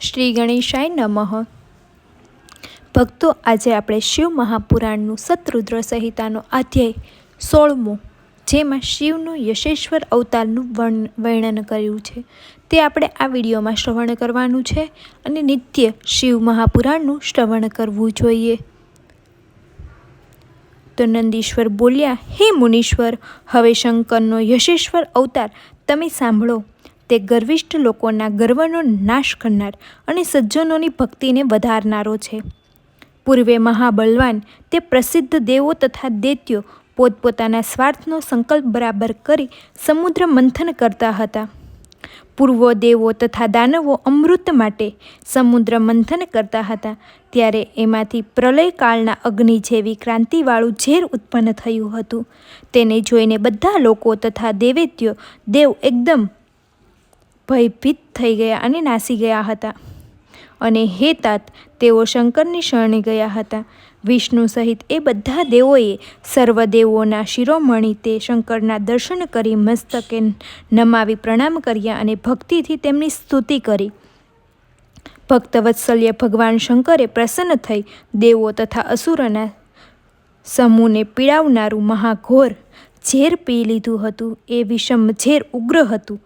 શ્રી ગણેશાય નમઃ. ભક્તો, આજે આપણે શિવ મહાપુરાણનું સતરુદ્ર સંહિતાનો અધ્યાય સોળમો, જેમાં શિવનું યશેશ્વર અવતારનું વર્ણ, વર્ણન કર્યું છે. તે આપણે આ વિડીયોમાં શ્રવણ કરવાનું છે અને નિત્ય શિવ મહાપુરાણનું શ્રવણ કરવું જોઈએ. તો નંદીશ્વર બોલ્યા, હે મુનીશ્વર, હવે શંકરનો યશેશ્વર અવતાર તમે સાંભળો. તે ગર્વિષ્ઠ લોકોના ગર્વનો નાશ કરનાર અને સજ્જનોની ભક્તિને વધારનારો છે. પૂર્વે મહાબલવાન તે પ્રસિદ્ધ દેવો તથા દૈત્યો પોતપોતાના સ્વાર્થનો સંકલ્પ બરાબર કરી સમુદ્ર મંથન કરતા હતા. પૂર્વો દેવો તથા દાનવો અમૃત માટે સમુદ્ર મંથન કરતા હતા, ત્યારે એમાંથી પ્રલયકાળના અગ્નિ જેવી ક્રાંતિવાળું ઝેર ઉત્પન્ન થયું હતું. તેને જોઈને બધા લોકો તથા દેવેત્યો દેવ એકદમ ભયભીત થઈ ગયા અને નાસી ગયા હતા. અને હે તાત, તેઓ શંકરની શરણે ગયા હતા. વિષ્ણુ સહિત એ બધા દેવોએ સર્વદેવોના શિરોમણી તે શંકરના દર્શન કરી મસ્તકે નમાવી પ્રણામ કર્યા અને ભક્તિથી તેમની સ્તુતિ કરી. ભક્તવત્સલ્ય ભગવાન શંકરે પ્રસન્ન થઈ દેવો તથા અસુરના સમૂહને પીડાવનારું મહાઘોર ઝેર પી લીધું હતું. એ વિષમ ઝેર ઉગ્ર હતું.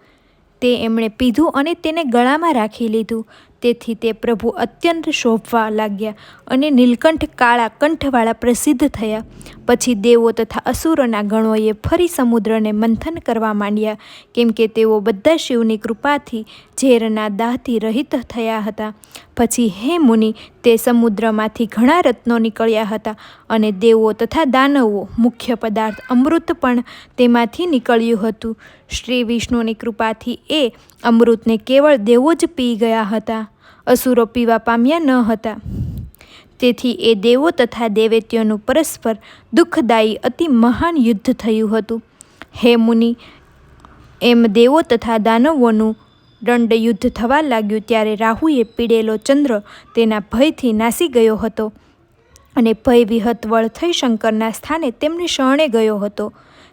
તે એમણે પીધું અને તેને ગળામાં રાખી લીધું. તેથી તે પ્રભુ અત્યંત શોભવા લાગ્યા અને નીલકંઠ કાળા કંઠવાળા પ્રસિદ્ધ થયા. પછી દેવો તથા અસુરોના ગણોએ ફરી સમુદ્રને મંથન કરવા માંડ્યા, કેમ કે તેઓ બધા શિવની કૃપાથી ઝેરના દાહથી રહિત થયા હતા. પછી હે મુનિ, તે સમુદ્રમાંથી ઘણા રત્નો નીકળ્યા હતા અને દેવો તથા દાનવો, મુખ્ય પદાર્થ અમૃત પણ તેમાંથી નીકળ્યું હતું. શ્રી વિષ્ણુની કૃપાથી એ અમૃતને કેવળ દેવો જ પી ગયા હતા. અસુરો પીવા પામ્યા ન હતા. તેથી એ દેવો તથા દેવેત્યોનું પરસ્પર દુઃખદાયી, અતિ મહાન યુદ્ધ થયું હતું. હે મુનિ, એમ દેવો તથા દાનવોનું દંડ યુદ્ધ થવા લાગ્યું ત્યારે રાહુએ પીડેલો ચંદ્ર તેના ભયથી નાસી ગયો હતો અને ભય વિહતવળ થઈ શંકરના સ્થાને તેમની શરણે ગયો હતો.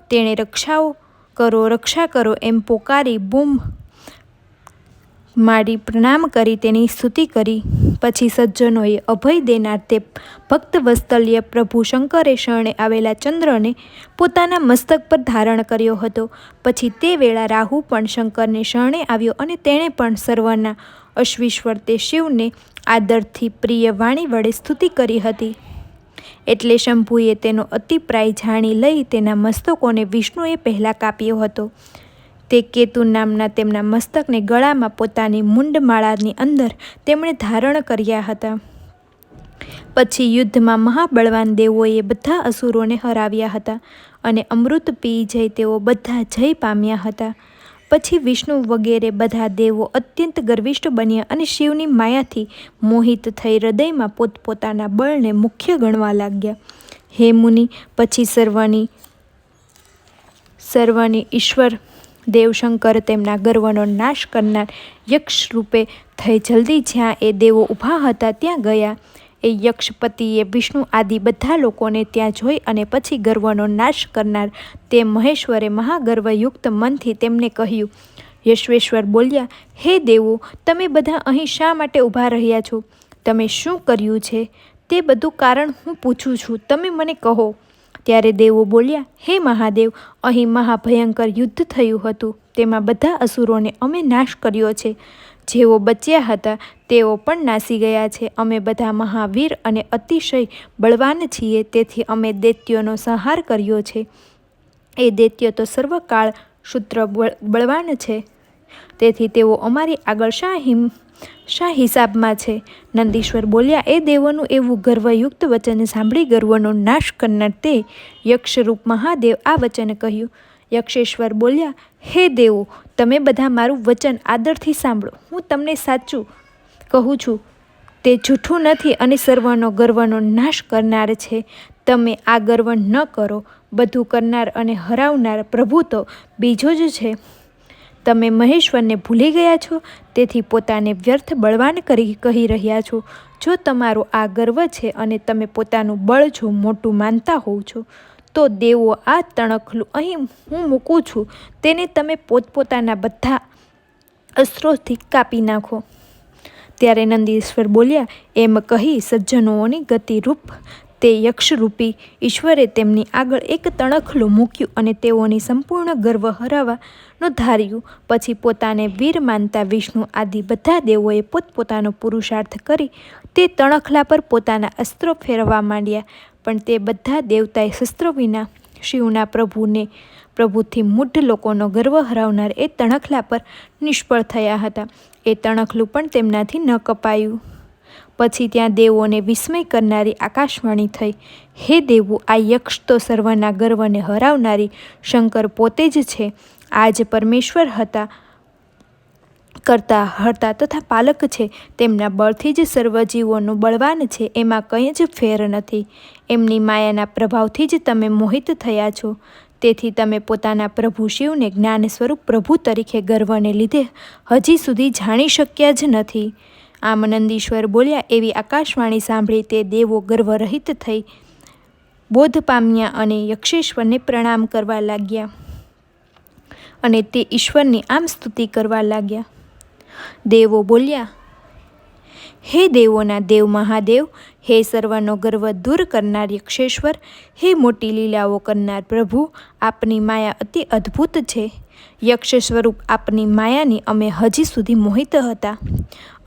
તેણે રક્ષાઓ કરો, રક્ષા કરો એમ પોકારી બૂમ મારી પ્રણામ કરી તેની સ્તુતિ કરી. પછી સજ્જનોએ અભય દેનાર તે ભક્ત વસ્તલ્ય પ્રભુ શંકરે શરણે આવેલા ચંદ્રને પોતાના મસ્તક પર ધારણ કર્યો હતો. પછી તે વેળા રાહુ પણ શંકરને શરણે આવ્યો અને તેણે પણ સર્વના અશ્વિશ્વર તે શિવને આદરથી પ્રિય વાણી વડે સ્તુતિ કરી હતી. એટલે શંભુએ તેનો અતિપ્રાય જાણી લઈ તેના મસ્તકોને વિષ્ણુએ પહેલાં કાપ્યો હતો. તે કેતુ નામના તેમના મસ્તકને ગળામાં પોતાની મુંડમાળાની અંદર તેમણે ધારણ કર્યા હતા. પછી યુદ્ધમાં મહાબળવાન દેવોએ બધા અસુરોને હરાવ્યા હતા અને અમૃત પી જઈ તેઓ બધા જય પામ્યા હતા. પછી વિષ્ણુ વગેરે બધા દેવો અત્યંત ગર્વિષ્ઠ બન્યા અને શિવની માયાથી મોહિત થઈ હૃદયમાં પોતપોતાના બળને મુખ્ય ગણવા લાગ્યા. હે મુનિ, પછી સર્વની સર્વની ઈશ્વર દેવશંકર તેમના ગર્વનો નાશ કરનાર યક્ષ રૂપે થઈ જલ્દી જ્યાં એ દેવો ઊભા હતા ત્યાં ગયા. એ યક્ષપતિએ વિષ્ણુ આદિ બધા લોકોને ત્યાં જોઈ અને પછી ગર્વનો નાશ કરનાર તે મહેશ્વરે મહાગર્વયુક્ત મનથી તેમને કહ્યું, યશ્વેશ્વર બોલ્યા, હે દેવો, તમે બધા અહીં શા માટે ઊભા રહ્યા છો? તમે શું કર્યું છે? તે બધું કારણ હું પૂછું છું. તમે મને કહો. ત્યારે દેવો બોલ્યા, હે મહાદેવ, અહીં મહાભયંકર યુદ્ધ થયું હતું. તેમાં બધા અસુરોને અમે નાશ કર્યો છે. જેઓ બચ્યા હતા, તેઓ પણ નાસી ગયા છે. અમે બધા મહાવીર અને અતિશય બળવાન છીએ. તેથી અમે દૈત્યોનો સંહાર કર્યો છે. એ દૈત્ય તો સર્વકાળ સૂત્ર બળવાન છે. તેથી તેઓ અમારી આગળ શા હિમ, શા હિસાબમાં છે? નંદીશ્વર બોલ્યા, એ દેવોનું એવું ગર્વયુક્ત વચન સાંભળી ગર્વનો નાશ કરનાર તે યક્ષરૂપ મહાદેવ. આ વચન કહ્યું. યક્ષેશ્વર બોલ્યા, હે દેવો, તમે બધા મારું વચન આદરથી સાંભળો. હું તમને સાચું કહું છું. તે જૂઠું નથી અને સર્વનો ગર્વનો નાશ કરનાર છે. તમે આ ગર્વ ન કરો. બધું કરનાર અને હરાવનાર પ્રભુ તો બીજો જ છે. તમે મહેશ્વરને ભૂલી ગયા છો, તેથી પોતાને વ્યર્થ બળવાન કરી કહી રહ્યા છો. જો તમારો આ ગર્વ છે અને તમે પોતાનું બળ જો મોટું માનતા હોવ છો, તો દેવો આ તણખલું અહીં હું મૂકું છું. તેને તમે પોતપોતાના બધા અસ્ત્રોથી કાપી નાખો. ત્યારે નંદીશ્વર બોલ્યા, એમ કહી સજ્જનોની ગતિરૂપ તે યક્ષરૂપી ઈશ્વરે તેમની આગળ એક તણખલું મૂક્યું અને તેઓની સંપૂર્ણ ગર્વ હરાવવાનું ધાર્યું. પછી પોતાને વીર માનતા વિષ્ણુ આદિ બધા દેવોએ પોતપોતાનો પુરુષાર્થ કરી તે તણખલા પર પોતાના અસ્ત્રો ફેરવવા માંડ્યા. પણ તે બધા દેવતાએ શસ્ત્રો વિના શિવના પ્રભુને, પ્રભુથી મૂઢ લોકોનો ગર્વ હરાવનાર એ તણખલા પર નિષ્ફળ થયા હતા. એ તણખલું પણ તેમનાથી ન કપાયું. પછી ત્યાં દેવોને વિસ્મય કરનારી આકાશવાણી થઈ. હે દેવો, આ યક્ષ તો સર્વના ગર્વને હરાવનારી શંકર પોતે જ છે. આજ પરમેશ્વર હતા, કરતા હરતા તથા પાલક છે. તેમના બળથી જ સર્વ જીવોનું બળવાન છે, એમાં કંઈ જ ફેર નથી. એમની માયાના પ્રભાવથી જ તમે મોહિત થયા છો. તેથી તમે પોતાના પ્રભુ શિવને જ્ઞાન સ્વરૂપ પ્રભુ તરીકે ગર્વને લીધે હજી સુધી જાણી શક્યા જ નથી. આમ નંદીશ્વર બોલ્યા એવી આકાશવાણી સાંભળી તે દેવો ગર્વરહિત થઈ બોધ પામ્યા અને યક્ષેશ્વરને પ્રણામ કરવા લાગ્યા. અને તે ઈશ્વરની આમ સ્તુતિ કરવા લાગ્યા. દેવો બોલ્યા, હે દેવોના દેવ મહાદેવ, હે સર્વનો ગર્વ દૂર કરનાર યક્ષેશ્વર, હે મોટી લીલાઓ કરનાર પ્રભુ, આપની માયા અતિ અદ્ભુત છે. યક્ષ સ્વરૂપ આપની માયાની અમે હજી સુધી મોહિત હતા.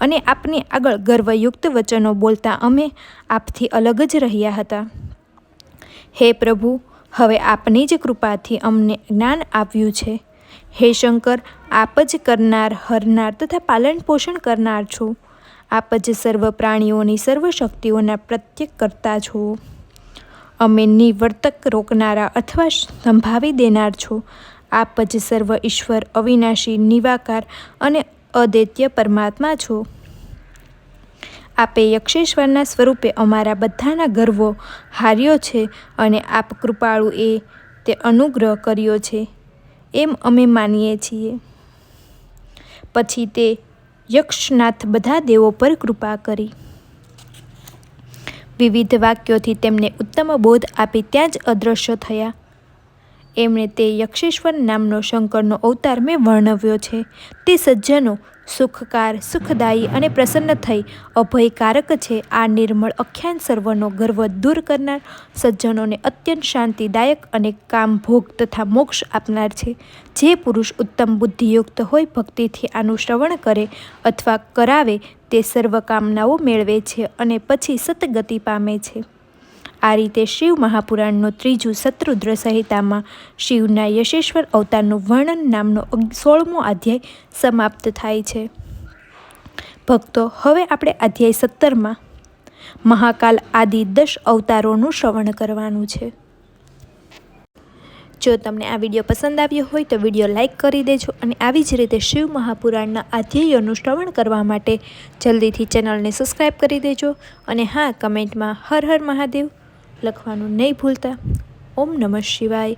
અને આપની આગળ ગર્વયુક્ત વચનો બોલતા અમે આપથી અલગ જ રહ્યા હતા. હે પ્રભુ, હવે આપની જ કૃપાથી અમને જ્ઞાન આવ્યું છે. હે શંકર, આપ જ કરનાર, હરનાર તથા પાલન પોષણ કરનાર છો. આપ જ સર્વ પ્રાણીઓની સર્વ શક્તિઓના પ્રત્યેક કરતા છો. અમે નિવર્તક રોકનારા અથવા સંભાવી દેનાર છો. આપ જ સર્વ ઈશ્વર, અવિનાશી, નિવાકાર અને અદૈત્ય પરમાત્મા છો. આપે યક્ષેશ્વરના સ્વરૂપે અમારા બધાના ગર્વો હાર્યો છે અને આપ કૃપાળુ એ તે અનુગ્રહ કર્યો છે, એમ અમે માનીએ છીએ. પછી તે યક્ષનાથ બધા દેવો પર કૃપા કરી. વિવિધ વાક્યોથી તેમને ઉત્તમ બોધ આપી ત્યાં જ અદૃશ્ય થયા. એમણે તે યક્ષેશ્વર નામનો શંકરનો અવતાર મેં વર્ણવ્યો છે. તે સજ્જનો, સુખકાર, સુખદાયી અને પ્રસન્ન થઈ, અભયકારક છે. આ નિર્મળ અખ્યાન સર્વનો ગર્વ દૂર કરનાર સજ્જનોને અત્યંત શાંતિદાયક અને કામ ભોગ તથા મોક્ષ આપનાર છે. જે પુરુષ ઉત્તમ બુદ્ધિયુક્ત હોય, ભક્તિથી આનું શ્રવણ કરે અથવા કરાવે, તે સર્વ કામનાઓ મેળવે છે અને પછી સતગતિ પામે છે. આ રીતે શિવ મહાપુરાણનું ત્રીજું શત્રુદ્ર સંહિતામાં શિવના યશેશ્વર અવતારનું વર્ણન નામનો સોળમો અધ્યાય સમાપ્ત થાય છે. ભક્તો, હવે આપણે અધ્યાય સત્તરમાં મહાકાલ આદિ દશ અવતારોનું શ્રવણ કરવાનું છે. જો તમને આ વીડિયો પસંદ આવ્યો હોય તો વીડિયો લાઇક કરી દેજો અને આવી જ રીતે શિવ મહાપુરાણના અધ્યાયોનું શ્રવણ કરવા માટે જલ્દીથી ચેનલને સબસ્ક્રાઈબ કરી દેજો અને હા, કમેન્ટમાં હર હર મહાદેવ. લખવાનું નહીં ભૂલતા. ઓમ નમઃ શિવાય.